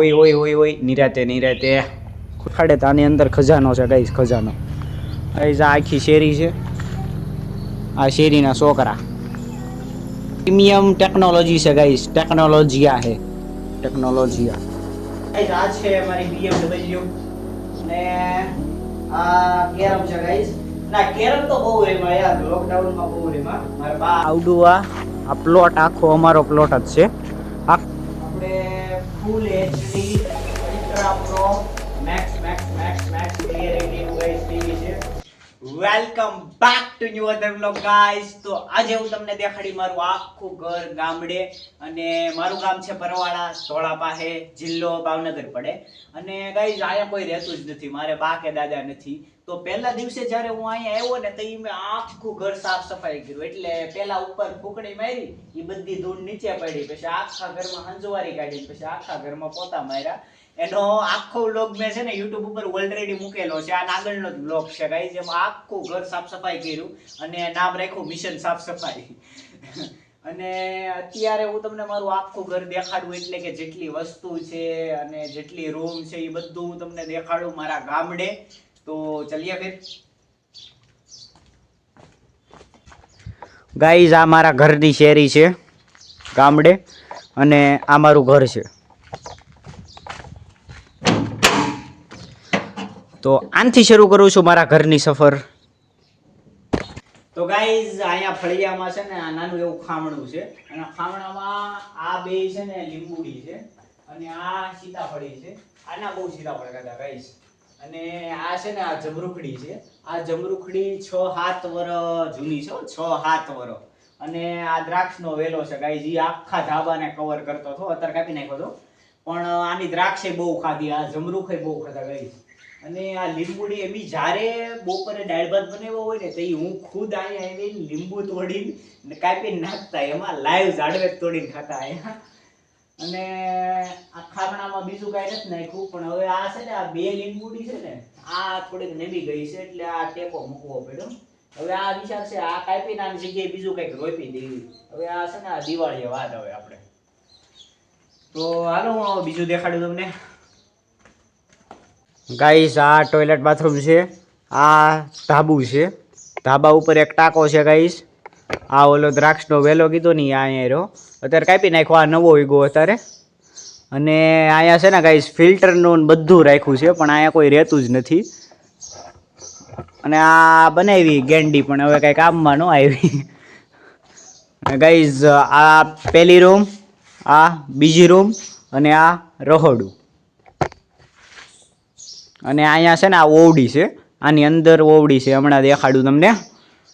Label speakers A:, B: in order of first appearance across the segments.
A: ઓય ઓય ઓય ઓય નિરાતે નિરાતે. ખાડે તો આની અંદર ખજાનો છે, ગાઈસ, ખજાનો. ગાઈસ, આ આખી શેરી છે. આ શેરીના છોકરા. પ્રીમિયમ ટેકનોલોજી છે, ગાઈસ. ટેકનોલોજીયા છે. ટેકનોલોજીયા. ગાઈસ, આ છે અમારી BMW ને આ કેરમ છે, ગાઈસ. ના, કેરમ તો બહુ રેમાં યાર લોકડાઉનમાં બહુ રેમાં મારા બા આવડું આ. પ્લોટ આખો અમારો પ્લોટ જ છે. આ full HD ultra pro max max max max clarity guys TV છે. Welcome back to new other vlog guys તો આજે હું તમને દેખાડી મારું આખું ઘર ગામડે અને મારું ગામ છે પરવાળા ધોળા પાસે જિલ્લો ભાવનગર પડે. અને ગાઈસ અહીંયા કોઈ રહેતું જ નથી. મારે બા કે દાદા નથી. તો પહેલા દિવસે જ્યારે હું અહીંયા આવ્યો ને, તો મેં આખું ઘર સાફ સફાઈ કર્યું. એટલે પહેલા ઉપર ફૂકણી મારી એ બધી ધૂળ નીચે પડી. પછી આખા ઘરમાં હંજવારી કાઢી પછી આખા ઘરમાં પોતા માર્યા. એનો આખો વ્લોગ મેં છે ને યુટ્યુબ ઉપર ઓલરેડી મૂકેલો છે. આ આગળનો જ વ્લોગ છે ગાઈઝ જેમાં આખું ઘર સાફ સફાઈ કર્યું અને નામ રાખ્યું મિશન સાફ સફાઈ. અને અત્યારે હું તમને મારું આખું ઘર દેખાડું એટલે કે જેટલી વસ્તુ છે અને જેટલી રૂમ છે એ બધું હું તમને દેખાડું મારા ગામડે. તો चलिए फिर। ગાઈઝ આ મારા ઘરની શેરી છે ગામડે અને આ મારું ઘર છે. તો આનથી શરૂ કરું છું મારા ઘરની સફર. તો ગાઈઝ અહીંયા ફળિયામાં છે ને આ નાનું એવું ખામણું છે અને ખામણામાં આ બે છે ને લીંબુડી છે અને આ સીતાફળી છે. આના બહુ સીતાફળ ખાધા ગાઈઝ અને આ છે ને આ જમરૂખડી છે. આ જમરૂખડી છ સાત વર જૂની છે છ સાત વર. અને આ દ્રાક્ષનો વેલો છે ગાઈઝ ઈ આખા ધાબાને કવર કરતો હતો, અત્યારે કાપી નાખ્યો હતો. પણ આની દ્રાક્ષે બહુ ખાધી, આ જમરૂખે બહુ ખાધા ગઈ અને આ લીંબુડી એમી જ્યારે બપોરે દાળ ભાત બનાવ્યો હોય ને, તો હું ખુદ અહીંયા આવીને લીંબુ તોડીને કાપીને નાખતા, એમાં લાઈવ ઝાડવે તોડીને ખાતા અહીંયા અને બીજું કાંઈ નથી નાખ્યું, પણ હવે આ છે ને, આ બે લીંબુડી છે ને, આ થોડીક નમી ગઈ છે, એટલે આ ટેકો મૂકવો પડ્યો. હવે આ વિચાર છે, આ કાપી ના જગ્યાએ બીજું કંઈક રોપી દેવી. હવે આ છે ને, આ દિવાળીએ વાત હવે આપણે. તો હાલો, હું બીજું દેખાડું તમને. ગાઈસ આ ટોયલેટ બાથરૂમ છે, આ ધાબુ છે. ધાબા ઉપર એક ટાંકો છે ગાઈસ આ ઓલો દ્રાક્ષનો વેલો કીધો નહીં અહીંયા રહ્યો. અત્યારે કાપી નાખ્યો, આ નવો ઈગો અત્યારે. અને અહીંયા છે ને ગાઈસ ફિલ્ટરનું બધું રાખ્યું છે, પણ અહીંયા કોઈ રહેતું જ નથી. અને આ બનાવી ગેંડી પણ, હવે કાંઈ કામમાં ન આવી. ગાઈઝ આ પહેલી રૂમ આ બીજી રૂમ અને આ રહોડું. અને અહીંયા છે ને આ ઓવડી છે, આની અંદર ઓવડી છે, હમણાં દેખાડું તમને.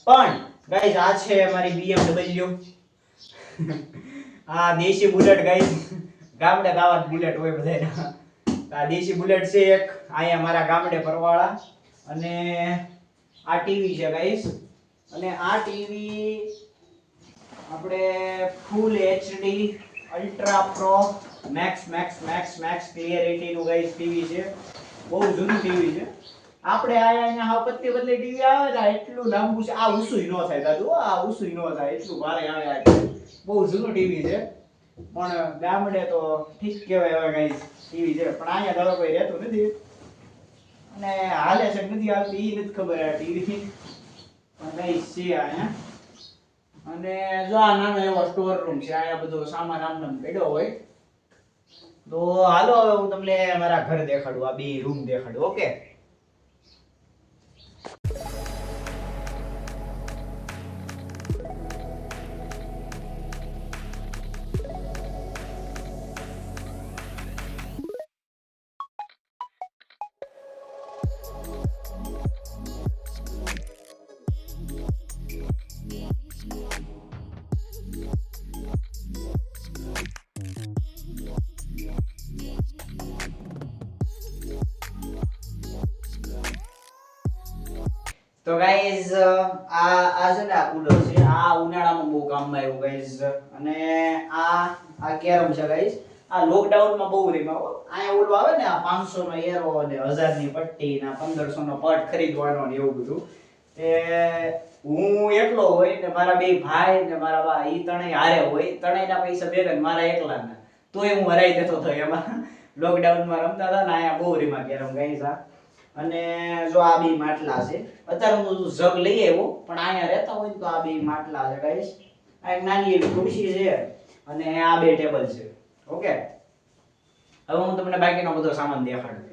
A: પણ ગાઈઝ આ છે મારી BMW આ દેશી બુલેટ ગાઈઝ ગામડે ગાવા બુલેટ હોય બધા આ દેશી બુલેટ છે એક, અહીંયા મારા ગામડે પરવાળા. અને આ ટીવી છે ગાઈઝ અને આ ટીવી આપણે full HD ultra pro max max max max ક્લિયરિટીનું guys TV છે. બહુ જૂનું ટીવી છે. આપણે આ અહીંયા હા પત્તી બદલે ટીવી આવે ને એટલું લાંબુ છે. આ ઉસુય ન થાય દાદુ આ ઉસુય ન થાય, એટલું ભારે આવે બહુ જૂનું ટીવી છે. પણ ગામડે તો ઠીક કહેવાય હવે કઈ ટીવી છે. પણ અહીંયા ધારો કોઈ રહેતું નથી. અને હાલે છે નથી હાલતી એ નથી ખબર આ ટીવી. પણ કઈ છે અહીંયા. અને જો આ નાનો એવો સ્ટોર રૂમ છે, અહીંયા બધો સામાન આમ નામ પડ્યો હોય, તો હાલો હવે હું તમને મારા ઘર દેખાડું, આ બે રૂમ દેખાડું, ઓકે? તો ગાઈઝ આ આ છે ને આ કુલર છે. આ ઉનાળામાં બહુ કામમાં આવ્યું ગાઈઝ અને આ આ કેરમ છે ગાઈઝ આ લોકડાઉનમાં બહુ રીમાં અહીંયા ઓલું આવે ને, આ 500 નો એરો અને હજારની પટ્ટી ને પંદરસો નો પટ ખરીદવાનો ને એવું બધું. તે હું એકલો હોય ને મારા બે ભાઈ ને મારા બા એ ત્રણેય હારે હોય. ત્રણેયના પૈસા ભેગા મારા એકલાના. તોય હું હરાઈ દેતો હતો એમાં. લોકડાઉનમાં રમતા હતા ને અહીંયા બહુ રીમાં કેરમ ગાઈઝ છે અને જો આ બે માટલા છે, અત્યારે હું જગ લઈ આવ્યો, પણ અહીંયા રહેતા હોય તો આ બે માટલા છે ગાઈસ આ એક નાની એવી ખુરશી છે અને આ બે ટેબલ છે ઓકે હવે હું તમને બાકીનો બધો સામાન દેખાડું.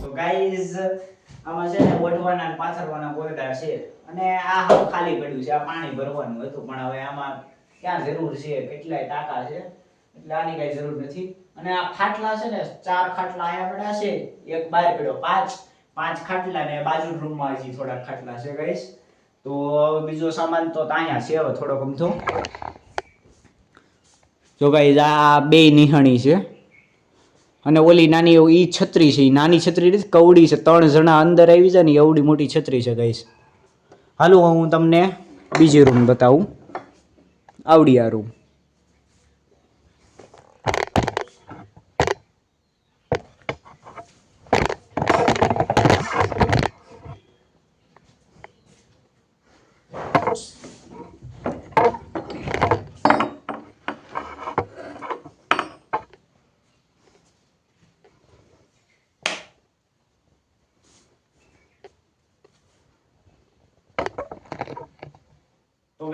A: તો ગાઈઝ આમાં છે ને ઓઢવાના અને પાથરવાના બોરડા છે. અને આ હાવ ખાલી પડ્યું છે, આ પાણી ભરવાનું હતું. પણ હવે આમાં ક્યાં જરૂર છે, કેટલાય ટાંકા છે, એટલે આની કઈ જરૂર નથી. અને આ ખાટલા છે ને, ચાર ખાટલા અહીંયા પડ્યા છે. એક બહાર પડ્યો પાંચ. પાંચ ખાટલા ને બાજુ રૂમમાં હજી થોડાક ખાટલા છે, ગાઈસ. તો બીજો સામાન તો અહીંયા છે, હવે થોડોક અમથો. જો ગાઈસ, આ બે નિહાણી છે. અને ઓલી નાની એવું ઈ છત્રી છે એ નાની છત્રી કવડી છે, ત્રણ જણા અંદર આવી જાય ને એવડી મોટી છત્રી છે ગાઈસ. હાલો, હું તમને બીજી રૂમ બતાવું. આવડી આ રૂમ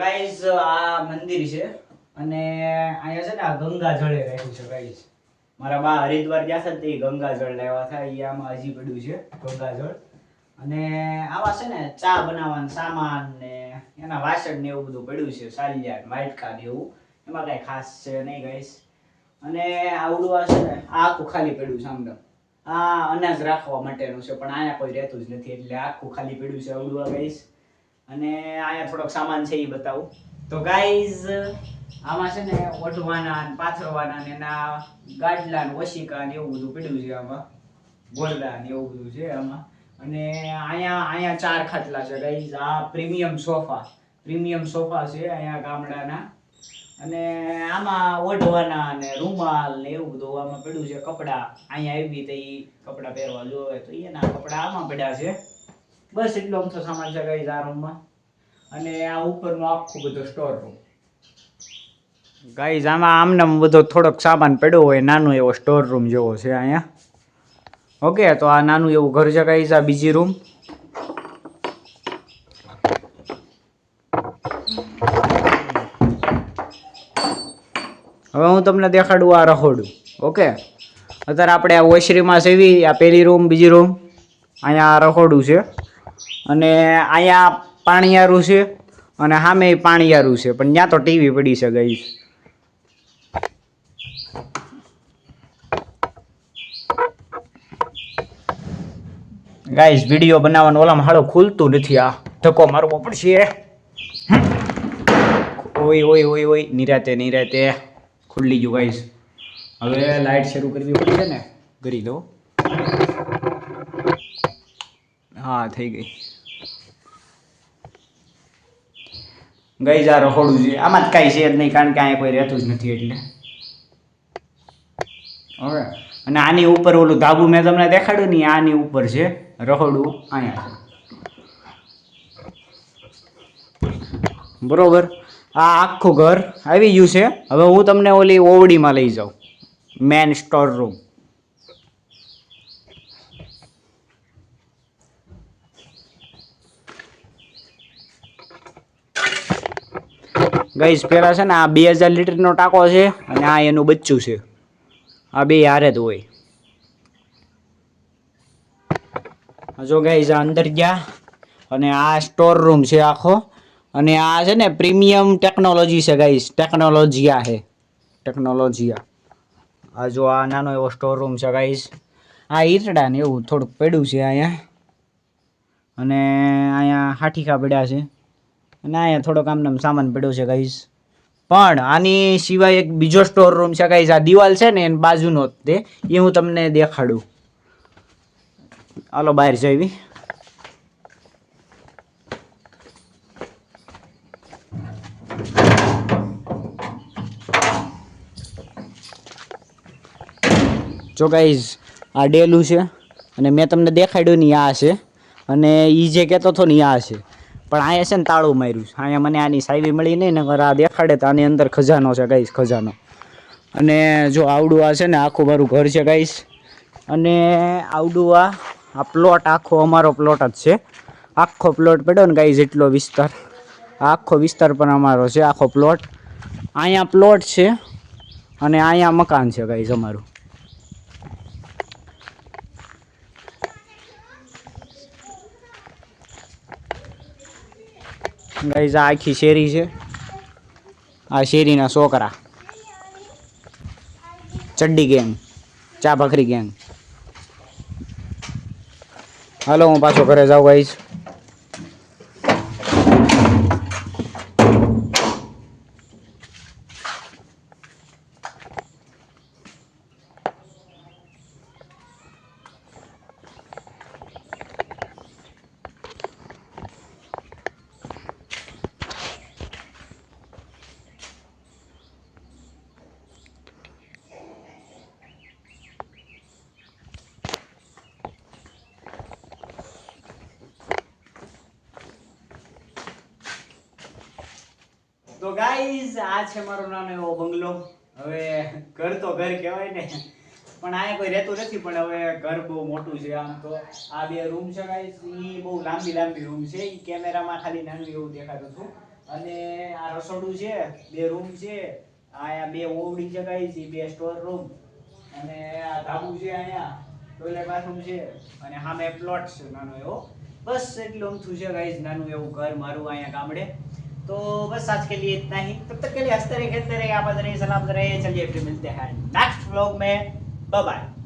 A: ગાઈઝ, આ મંદિર છે અને અહીંયા છે ને આ ગંગા જળે રહેલું છે ગાઈઝ. મારા બા હરિદ્વાર ગયા છે તે ગંગા જળ લેવા થાય એ આમાં હજી પડ્યું છે, ગંગા જળ. અને આવા છે ને ચા બનાવવાનું સામાન ને એના વાસણ ને એવું બધું પડ્યું છે, સાલિયા ને વાટકા ને એવું. એમાં કઈ ખાસ છે નહીં ગાઈસ અને આવડું આ છે ને આખું ખાલી પડ્યું છે આમ આ અનાજ રાખવા માટેનું છે, પણ અહીંયા કોઈ રહેતું જ નથી, એટલે આખું ખાલી પડ્યું છે આવડું આ ગાઈસ અને અહીંયા થોડોક સામાન છે એ બતાવું. તો ગાઈઝ આમાં છે ને ઓઢવાના ને પાથરવાના ને એના ગાડલા ને ઓશિકા ને એવું બધું પડ્યું છે આમાં. ગોરડા ને એવું બધું છે આમાં. અને અહીંયા અહીંયા ચાર ખાટલા છે ગાઈઝ આ પ્રીમિયમ સોફા. પ્રીમિયમ સોફા છે અહીંયા ગામડાના. અને આમાં ઓઢવાના ને રૂમાલ ને એવું બધું આમાં પડ્યું છે કપડાં. અહીંયા આવી તો ઈ કપડાં પહેરવા જોવે તો એના કપડાં આમાં પડ્યા છે. બસ એટલો અમથો સામાન છે ગઈ આ રૂમમાં અને આ ઉપરનો આખું બધો સ્ટોર રૂમ ગાઈઝ આમાં આમને બધો થોડોક સામાન પડ્યો હોય, નાનો એવો સ્ટોર રૂમ જેવો છે અહીંયા. ઓકે તો આ નાનું એવું ઘર છે ગાઈઝ આ બીજી રૂમ હવે હું તમને દેખાડું આ રહોડું. ઓકે અત્યારે આપણે આ ઓશરીમાં સેવી આ પહેલી રૂમ બીજી રૂમ અહીંયા આ રહોડું છે. અને અહીંયા પાણીયારું છે અને સામે પાણીયારું છે. પણ ત્યાં તો ટીવી પડી છે ગઈ ગાઈસ વીડિયો બનાવવાનો ઓલામાં હાળો ખુલતું નથી આ. ધક્કો મારવો પડશે. ઓય ઓય ઓય ઓય, નિરાતે નિરાતે. ખુલ્લી ગયું ગાઈસ હવે લાઈટ શરૂ કરવી પડશે ને? કરી દો હા થઈ ગઈ. ગઈ જા રખોડું છે આમાં જ કાંઈ છે જ નહીં, કારણ કે અહીંયા કોઈ રહેતું જ નથી એટલે. હવે, અને આની ઉપર ઓલું ધાબુ મેં તમને દેખાડ્યું ને આની ઉપર છે રખોડું અહીંયા. બરોબર? આ આખું ઘર આવી ગયું છે. હવે હું તમને ઓલી ઓવડીમાં લઈ જાઉં. Main store room. ગઈસ પેલા છે ને આ બે હજાર લીટરનો ટાંકો છે અને આ એનું બચ્ચું છે. આ બે હારે જ હોય. જો ગઈસ આ અંદર ગયા અને આ સ્ટોર રૂમ છે આખો. અને આ છે ને પ્રીમિયમ ટેકનોલોજી છે ગાઈસ ટેકનોલોજીયા છે. ટેકનોલોજીયા આ જો આ નાનો એવો સ્ટોર રૂમ છે ગાઈસ આ ઈટડા ને એવું થોડુંક પડ્યું છે અહીંયા. અને અહીંયા હાઠીકા પડ્યા છે. અને અહીંયા થોડોક આમને સામાન પડ્યો છે કહીશ પણ આની સિવાય એક બીજો સ્ટોર રૂમ છે ગાઈસ આ દિવાલ છે ને એની બાજુનો જ તે. એ હું તમને દેખાડું. હાલો, બહાર જઈવી જો ગાઈઝ આ ડેલું છે. અને મેં તમને દેખાડ્યું ને આ છે. અને એ જે કહેતો હતો ને આ છે. પણ અહીંયા છે ને તાળું માર્યું છે. અહીંયા મને આની સાઈવી મળી નહીં નગર આ દેખાડે તો આની અંદર ખજાનો છે ગાઈશ ખજાનો. અને જો આવડું આ છે ને આખું મારું ઘર છે ગાઈશ અને આવડું આ આ પ્લોટ આખો અમારો પ્લોટ જ છે. આખો પ્લોટ પડ્યો ને ગાઈશ એટલો વિસ્તાર. આખો વિસ્તાર પણ અમારો છે, આખો પ્લોટ અહીંયા પ્લોટ છે અને અહીંયા મકાન છે ગાઈશ અમારું. ગાઈઝ આ આખી શેરી છે. આ શેરીના છોકરા. ચડ્ડી ગેંગ ચા ભાખરી ગેંગ હાલો, હું પાછો ઘરે જાઉં ગાઈઝ તો ગાઈઝ આ છે મારો નાનો એવો બંગલો. હવે ઘર તો ઘર કહેવાય ને. પણ અહીંયા કોઈ રહેતું નથી, પણ હવે ઘર બહુ મોટું છે આમ તો. આ બે રૂમ છે ગાઈઝ એ બહુ લાંબી લાંબી રૂમ છે. એ કેમેરામાં ખાલી નાનું એવું દેખાતું હતું. અને આ રસોડું છે, બે રૂમ છે. અહીંયા બે ઓવડી છે ગાઈઝ એ બે સ્ટોર રૂમ અને આ ધાબુ છે અહીંયા ટોયલેટ બાથરૂમ છે. અને સામે પ્લોટ છે નાનો એવો. બસ એટલું અમથું છે ગાઈઝ નાનું એવું ઘર મારું અહીંયા ગામડે. तो बस आज के लिए इतना ही तब तक के लिए हंसते रहे खेलते रहे आबाद रहे सलाम रहे चलिए फिर मिलते हैं नेक्स्ट व्लॉग में बाय बाय